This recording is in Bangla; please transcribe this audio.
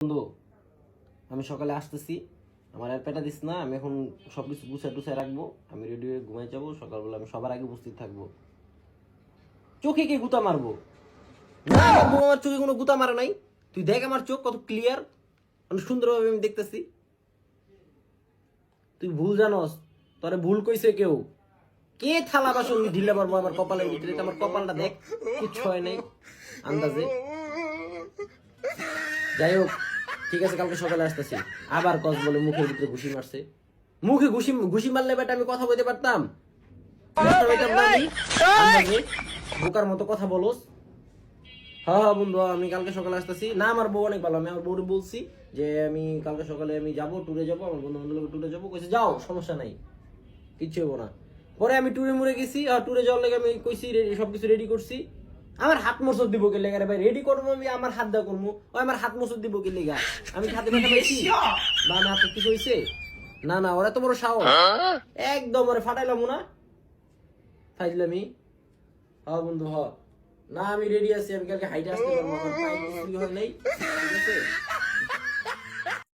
বন্ধু, আমি সকালে আসতেছি। আমার আর পেটা দিস না, আমি এখন সবকিছু গুছায় টুছায় রাখব। আমি রেডি হয়ে ঘুমাই যাব, সকালবেলা আমি সবার আগে উপস্থিত থাকব। চোখে কি গুতা মারবো? আমার চোখে কোনো গুতা মারে নাই। তুই দেখ আমার চোখ কত ক্লিয়ার অনেক সুন্দরভাবে আমি দেখতেছি। তুই ভুল জানস, তোরে ভুল কইছে কেউ। কে থালা বাসন ঢিলে পারব আমার কপালের ভিতরে? আমার কপালটা দেখ, কিচ্ছু হয় নাই, আন্দাজে। যাই হোক ঠিক আছে কালকে সকালে আসতেছি। আবার কস বলে মুখের ভিতরে ঘুষি মারছে। মুখে ঘুষি ঘুষি মারলে বেটা আমি কথা বলতে পারতাম। বোকার মতো কথা বলোস। হ্যাঁ হ্যাঁ বন্ধু আমি কালকে সকালে আসতেছি। না আমার বউ অনেক ভালো। আমি আমার বউরে বলছি যে আমি কালকে সকালে আমি যাব ট্যুরে যাব আমার বন্ধু বান্ধব ট্যুরে যাব। কইছে যাও সমস্যা নাই। কিচ্ছু হব না। পরে আমি ট্যুরে মুড়ে গেছি। আর ট্যুরে যাওয়ার লেগে আমি কইছি রে- সবকিছু রেডি করছি। আমার হাত মোসর দিব কে লেগা ভাই? রেডি করব আমি, আমার হাত দা করব ও আমার হাত মোসর দিব কে লেগা? আমি হাতে কথা পাইছি বা না হাতে কি হয়েছে না না, ওরা তো বড় সাহস। একদম ওরে ফাটাইলাম না। ফাইজলামি। হ বন্ধু, হ। না, আমি রেডি আছি, আমি কালকে হাইটে আসতে পারব আমার পায়ে হয় নাই।